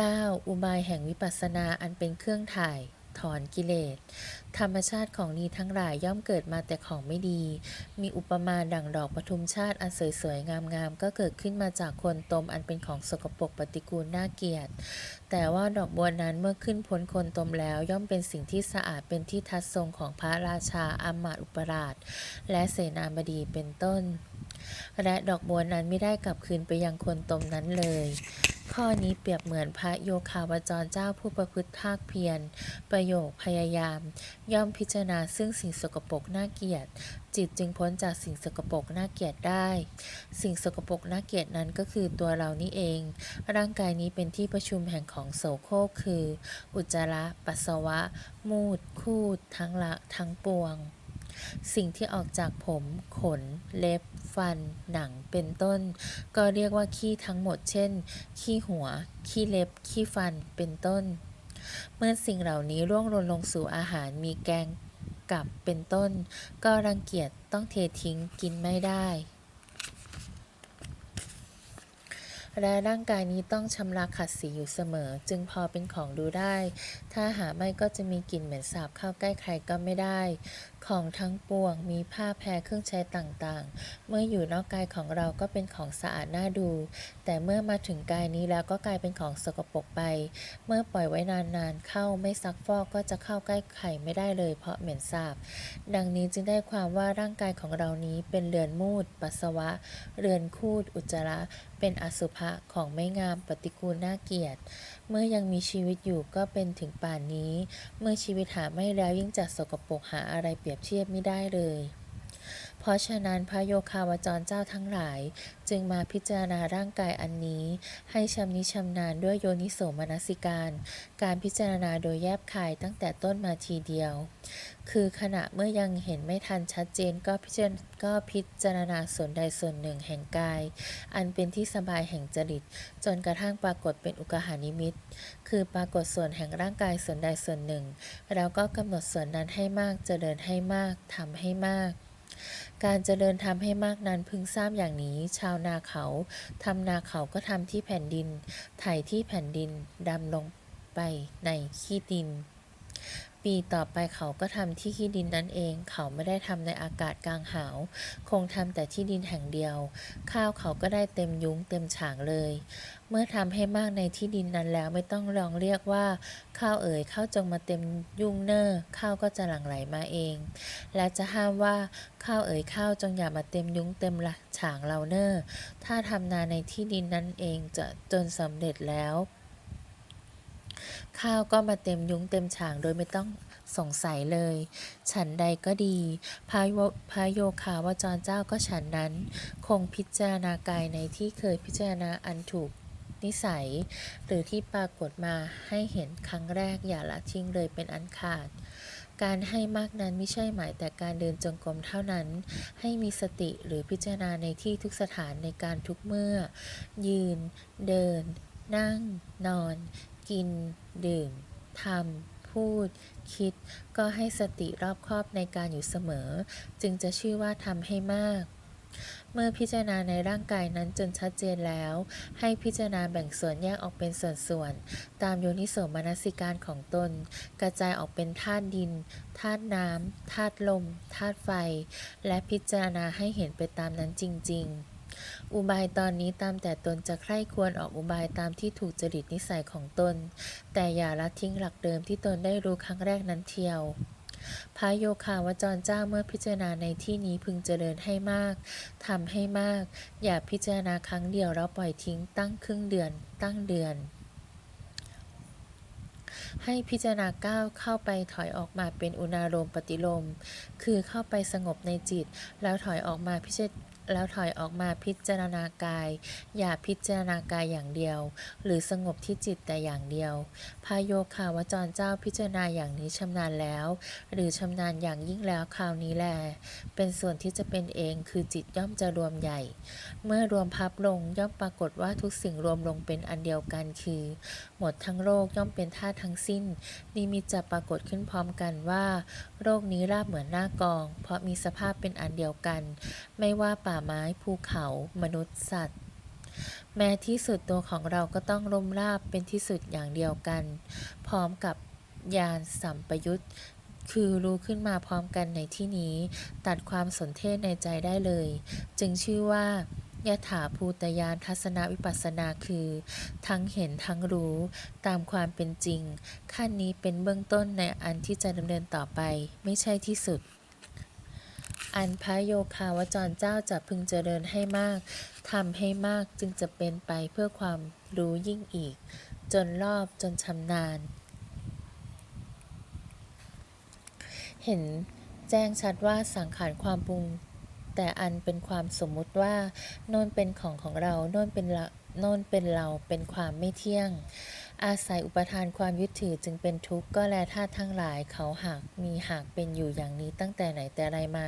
9. อุบายแห่งวิปัสสนาอันเป็นเครื่องถ่ายถอนกิเลส ธรรมชาติของนีทั้งหลายย่อมเกิดมาแต่ของไม่ดี มีอุปมาดั่งดอกปทุมชาติอันสวยๆงามๆก็เกิดขึ้นมาจากคนตมอันเป็นของสกปรกปฏิกูลน่าเกลียด แต่ว่าดอกบัวนั้นเมื่อขึ้นพ้นคนตมแล้วย่อมเป็นสิ่งที่สะอาดเป็นที่ทัดทรงของพระราชาอามาตอุปราช และเสนาบดีเป็นต้น และดอกบัวนั้นไม่ได้กลับคืนไปยังคนตมนั้นเลย ข้อนี้เปรียบเหมือนพระโยคาวจรเจ้าผู้ประพฤติภาคเพียร ประโยคพยายาม ย่อมพิจารณาซึ่งสิ่งสกปรกน่าเกลียดจิตจึงพ้นจากสิ่งสกปรกน่าเกลียดได้ สิ่งสกปรกน่าเกลียดนั้นก็คือตัวเรานี่เอง ร่างกายนี้เป็นที่ประชุมแห่งของโสโครกคือ อุจจาระ ปัสสาวะ มูด คูด ทั้งละ ทั้งปวง สิ่งที่ออกจากผมขน เล็บ ฟัน หนังเป็นต้น ก็เรียกว่าขี้ทั้งหมดเช่น ขี้หัว ขี้เล็บ ขี้ฟันเป็นต้น เมื่อสิ่งเหล่านี้ร่วงหล่นลงสู่อาหารมีแกงกับเป็นต้น ก็รังเกียจต้องเททิ้งกินไม่ได้ และร่างกายนี้ต้องชำระขัดสีอยู่เสมอ จึงพอเป็นของดูได้ ถ้าหาไม่ก็จะมีกลิ่นเหม็นสาบเข้าใกล้ใครก็ไม่ได้ ของทั้งปวงมีผ้าแพรเครื่องใช้ต่างๆ เมื่ออยู่นอกกายของเราก็เป็นของสะอาดน่าดู แต่เมื่อมาถึงกายนี้แล้วก็กลายเป็นของสกปรกไป เมื่อปล่อยไว้นานๆ เข้าไม่ซักฟอกก็จะเข้าใกล้ไข่ไม่ได้เลย เพราะเหม็นสาบ ดังนี้จึงได้ความว่าร่างกายของเรานี้เป็นเรือนมูดปัสสาวะ เรือนคูดอุจจาระ เป็นอสุภะของไม่งามปฏิกูลน่าเกลียด เมื่อยังมีชีวิตอยู่ก็เป็นถึงป่านนี้ เมื่อชีวิตหาไม่แล้วยิ่งจัดสกปรกหาอะไรเปรียบเทียบไม่ได้เลย เพราะฉะนั้นพระโยคาวจรเจ้าทั้งหลาย จึงมาพิจารณาร่างกายอันนี้ ให้ชำนิชำนาญด้วยโยนิโสมนสิการ การพิจารณาโดยแยบคายตั้งแต่ต้นมาทีเดียว คือขณะเมื่อยังเห็นไม่ทันชัดเจนก็พิจารก็พิจารณาส่วนใดส่วนหนึ่งแห่งกาย อันเป็นที่สบายแห่งจริต จนกระทั่งปรากฏเป็นอุกหานิมิต คือปรากฏส่วนแห่งร่างกายส่วนใดส่วนหนึ่ง แล้วก็กำหนดส่วนนั้นให้มากเจริญให้มากทำให้มาก การเจริญทำให้มากนั้นพึงทราบอย่างนี้ ชาวนาเขาทำนาเขาก็ทำที่แผ่นดิน ไถที่แผ่นดินดำลงไปในขี้ดิน ปีต่อไปเขาก็ทำที่ขี้ดินนั่นเอง เขาไม่ได้ทำในอากาศกลางหาว คงทำแต่ที่ดินแห่งเดียว ข้าวเขาก็ได้เต็มยุ้งเต็มฉางเลย เมื่อทำให้มากในที่ดินนั้นแล้วไม่ต้องลองเรียกว่า ข้าวเอ๋ยข้าวจงมาเต็มยุ่งเนอร์ข้าวก็จะหลั่งไหลมาเอง และจะห้ามว่าข้าวเอ๋ยข้าวจงอย่ามาเต็มยุ้งเต็มละฉางเราเนอร์ถ้าทำนาในที่ดินนั้นเองจะจนสำเร็จแล้ว ข้าวก็มาเต็มยุ้งเต็มฉางโดยไม่ต้องสงสัยเลย ฉันใดก็ดีพระโยพระโยคาวาจรเจ้าก็ฉันนั้น คงพิจารณากายในที่เคยพิจารณาอันถูกนิสัย หรือที่ปรากฏมาให้เห็นครั้งแรกอย่าละทิ้งเลยเป็นอันขาด การให้มากนั้นไม่ใช่หมายแต่การเดินจงกรมเท่านั้น ให้มีสติหรือพิจารณาในที่ทุกสถานในการทุกเมื่อ ยืน เดิน นั่ง นอน กิน ดื่ม ทำ พูด คิด ก็ให้สติรอบคอบในการอยู่เสมอ จึงจะชื่อว่าทำให้มาก เมื่อพิจารณาในร่างกายนั้นจนชัดเจนแล้ว ให้พิจารณาแบ่งส่วนแยกออกเป็นส่วนๆ ตามโยนิโสมนสิการของตน กระจายออกเป็นธาตุดิน ธาตุน้ำ ธาตุลม ธาตุไฟ และพิจารณาให้เห็นไปตามนั้นจริง ๆ อุบายตอนนี้ตามแต่ตนจะใคร่ควรออกอุบายตามที่ถูกจริตนิสัยของตน แต่อย่าละทิ้งหลักเดิมที่ตนได้รู้ครั้งแรกนั้นเทียวพระโยคาวจรเจ้าเมื่อพิจารณาในที่นี้พึงเจริญให้มาก ทำให้มาก อย่าพิจารณาครั้งเดียวแล้วปล่อยทิ้งตั้งครึ่งเดือน ตั้งเดือน ให้พิจารณาก้าวเข้าไปถอยออกมาเป็นอุณาโลมปฏิโลม คือเข้าไปสงบในจิต แล้วถอยออกมาพิจาร แล้วถอยออกมาพิจารณากาย อย่าพิจารณากายอย่างเดียว หรือสงบที่จิตแต่อย่างเดียวพระโยคาวจรเจ้าพิจารณาอย่างนี้ชำนาญแล้ว หรือชำนาญอย่างยิ่งแล้วคราวนี้แล เป็นส่วนที่จะเป็นเองคือจิตย่อมจะรวมใหญ่ เมื่อรวมพับลงย่อมปรากฏว่าทุกสิ่งรวมลงเป็นอันเดียวกันคือ มดทั้งโลกย่อมเป็นธาตุทั้งสิ้น นิมิตจะปรากฏขึ้นพร้อมกันว่า โรคนี้ราบเหมือนหน้ากอง เพราะมีสภาพเป็นอันเดียวกัน ไม่ว่าป่าไม้ภูเขา มนุษย์สัตว์แม้ที่สุดตัวของเราก็ต้องล่มราบเป็นที่สุดอย่างเดียวกัน พร้อมกับญาณสัมปยุตคือรู้ขึ้นมาพร้อมกันในที่นี้ ตัดความสนเทศในใจได้เลย จึงชื่อว่า ยถาภูตยานทัศนวิปัสสนาคือ ทั้งเห็นทั้งรู้ตามความเป็นจริง ขั้นนี้เป็นเบื้องต้นในอันที่จะดำเนินต่อไป ไม่ใช่ที่สุด อันพระโยคาวจรเจ้าจะพึงเจริญให้มากทำให้มากจึงจะเป็นไปเพื่อความรู้ยิ่งอีก จนรอบจนชำนาญ เห็นแจ้งชัดว่าสังขารความปรุง แต่อันเป็นความสมมุติว่าโน่นเป็นของของเราโน่นเป็นเราโน่นเป็นเราเป็นความไม่เที่ยง อาศัยอุปทานความยึดถือจึงเป็นทุกข์ก็แลธาตุทั้งหลายเขาหากมีหากเป็นอยู่อย่างนี้ตั้งแต่ไหนแต่ไรมา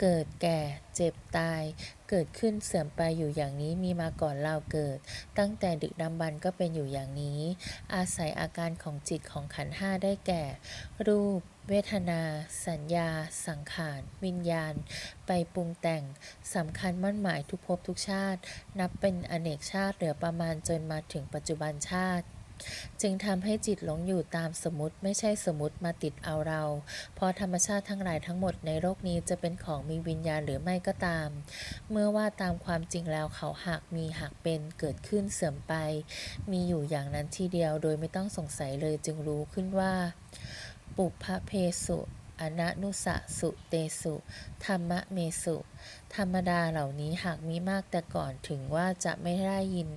เกิดแก่เจ็บตาย เกิดขึ้นเสื่อมไปอยู่อย่างนี้มีมาก่อนเราเกิด ตั้งแต่ดึกดำบรรก็เป็นอยู่อย่างนี้ อาศัยอาการของจิตของขันธ์ห้าได้แก่ รูป เวทนา สัญญา สังขาร วิญญาณ ไปปรุงแต่งสำคัญมั่นหมายทุกภพทุกชาติ นับเป็นอเนกชาติเหลือประมาณจนมาถึงปัจจุบันชาติ จึงทำให้จิตหลงอยู่ตามสมมติไม่ใช่สมมติมาติดเอาเรา เพราะธรรมชาติทั้งหลายทั้งหมดในโลกนี้จะเป็นของมีวิญญาณหรือไม่ก็ตาม เมื่อว่าตามความจริงแล้วเขาหากมีหากเป็นเกิดขึ้นเสื่อมไป มีอยู่อย่างนั้นทีเดียวโดยไม่ต้องสงสัยเลยจึงรู้ขึ้นว่า ปุพเพสุอนนุสะสุเตสุ ธรรมะเมสุ ธรรมดาเหล่านี้หากมีมากแต่ก่อนถึงว่าจะไม่ได้ยิน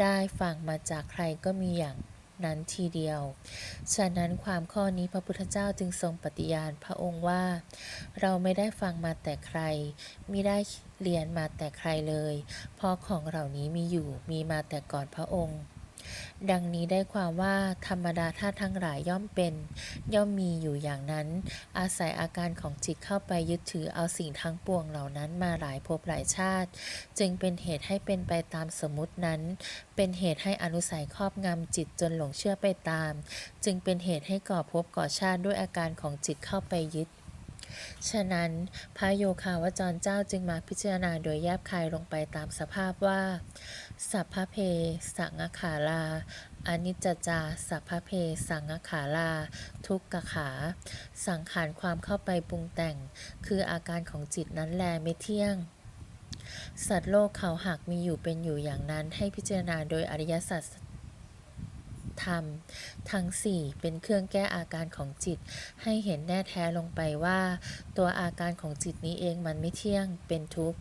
ได้ฟังมาจากใครก็มีอย่างนั้นทีเดียว ฉะนั้นความข้อนี้พระพุทธเจ้าจึงทรงปฏิญาณพระองค์ว่า เราไม่ได้ฟังมาแต่ใครมิได้เรียนมาแต่ใครเลย เพราะของเหล่านี้มีอยู่มีมาแต่ก่อนพระองค์ ดังนี้ได้ความว่าธรรมดาธาตุทั้งหลายย่อมเป็น ย่อมมีอยู่อย่างนั้น อาศัยอาการของจิตเข้าไปยึดถือเอาสิ่งทั้งปวงเหล่านั้นมาหลายภพหลายชาติ จึงเป็นเหตุให้เป็นไปตามสมมตินั้น เป็นเหตุให้อนุสัยครอบงำจิตจนหลงเชื่อไปตาม จึงเป็นเหตุให้ก่อภพก่อชาติด้วยอาการของจิตเข้าไปยึดฉะนั้นพระโยคาวจรเจ้าจึงมาพิจารณาโดยแยบคายลงไปตามสภาพว่า สัพพเพสังขาราอนิจจจาสัพพเพสังขาราทุกขขา สังขารความเข้าไปปรุงแต่ง คืออาการของจิตนั้นแลไม่เที่ยง สัตว์โลกเขาหากมีอยู่เป็นอยู่อย่างนั้น ให้พิจารณาโดยอริยสัจธรรม ทั้งสี่เป็นเครื่องแก้อาการของจิต ให้เห็นแน่แท้ลงไปว่า ตัวอาการของจิตนี้เองมันไม่เที่ยงเป็นทุกข์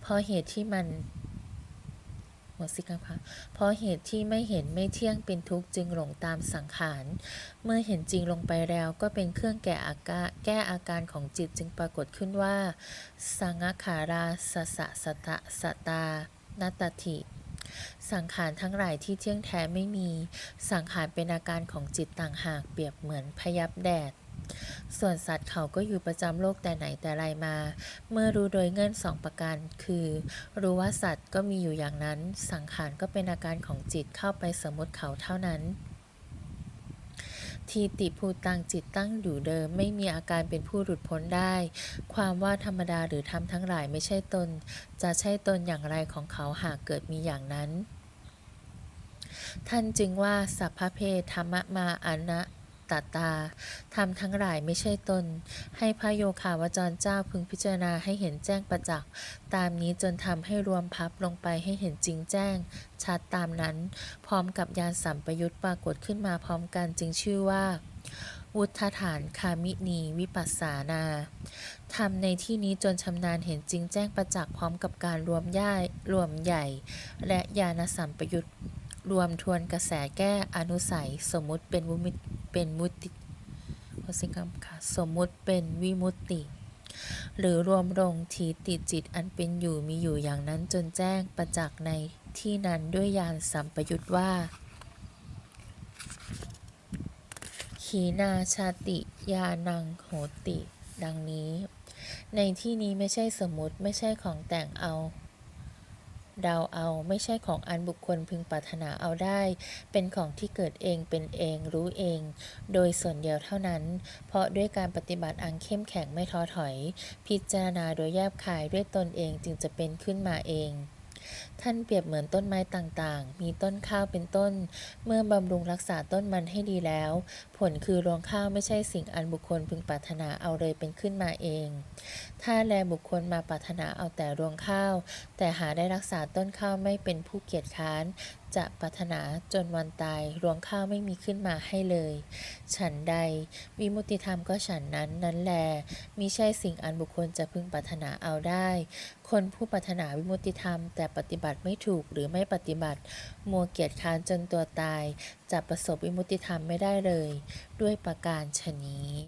เพราะเหตุที่มัน หมดสิกค่ะเพราะเหตุที่ไม่เห็นไม่เที่ยงเป็นทุกข์จึงหลงตามสังขาร เมื่อเห็นจริงลงไปแล้วก็เป็นเครื่องแก้อาการแก้อาการของจิตจึงปรากฏขึ้นว่า สังขาราสสะสตะสตานตถิสังขารทั้งหลายที่เที่ยงแท้ไม่มี สังขารเป็นอาการของจิตต่างหากเปรียบเหมือนพยับแดด ส่วนสัตว์เขาก็อยู่ประจำโลกแต่ไหนแต่ไรมา เมื่อรู้โดยเงื่อนสองประการ คือ รู้ว่าสัตว์ก็มีอยู่อย่างนั้น สังขารก็เป็นอาการของจิตเข้าไปสมมติเขาเท่านั้นทีติภูตังจิตตั้งอยู่เดิม ไม่มีอาการเป็นผู้หลุดพ้นได้ ความว่าธรรมดาหรือธรรมทั้งหลายไม่ใช่ตน จะใช่ตนอย่างไรของเขาหากเกิดมีอย่างนั้น ท่านจึงว่าสัพพเพธรรมมาอนะ ตตาธรรมทั้งหลายไม่ใช่ตน ให้พระโยคาวจรเจ้าพึงพิจารณาให้เห็นแจ้งประจักษ์ตามนี้จนทำให้รวมพับลงไปให้เห็นจริงแจ้ง ชัดตามนั้น พร้อมกับยานสัมปยุตปรากฏขึ้นมาพร้อมกันจึงชื่อว่าวุฒฐานคามินีวิปัสสานาทำในที่นี้จนชำนาญเห็นจริงแจ้งประจักษ์พร้อมกับการรวมย่ายรวมใหญ่ และญาณสัมปยุต รวมทวนกระแสแก้อนุสัย สมมุติเป็นวุมิเป็นมุติสิ่งคำค่ะสมมุติเป็นวิมุตติ หรือรวมลงทีติจิตอันเป็นอยู่มีอยู่อย่างนั้นจนแจ้งประจักษ์ในที่นั้นด้วยญาณสัมปยุตว่าขีนาชาติยานังโหติ ดังนี้ ในที่นี้ไม่ใช่สมมติไม่ใช่ของแต่งเอา เดาเอา ไม่ใช่ของอันบุคคลพึงปรารถนาเอาได้ เป็นของที่เกิดเองเป็นเองรู้เอง โดยส่วนเดียวเท่านั้น เพราะด้วยการปฏิบัติอันเข้มแข็งไม่ท้อถอย พิจารณาโดยแยบคายด้วยตนเองจึงจะเป็นขึ้นมาเอง ท่านเปรียบเหมือนต้นไม้ต่างๆ มีต้นข้าวเป็นต้น เมื่อบำรุงรักษาต้นมันให้ดีแล้ว ผลคือรวงข้าวไม่ใช่สิ่งอันบุคคลพึงปรารถนาเอาเลยเป็นขึ้นมาเอง ถ้าแลบุคคลมาปรารถนาเอาแต่รวงข้าว แต่หาได้รักษาต้นข้าวไม่เป็นผู้เกียจค้านจะปรารถนาจนวันตายรวงข้าวไม่มีขึ้นมาให้เลย ฉันใด วิมุติธรรมก็ฉันนั้นนั้นแลมิใช่สิ่งอันบุคคลจะพึงปรารถนาเอาได้ คนผู้ปรารถนาวิมุติธรรม แต่ปฏิบัติไม่ถูกหรือไม่ปฏิบัติ มัวเกียจค้านจนตัวตายจะประสบวิมุตติธรรมไม่ได้เลย ด้วยประการฉนี้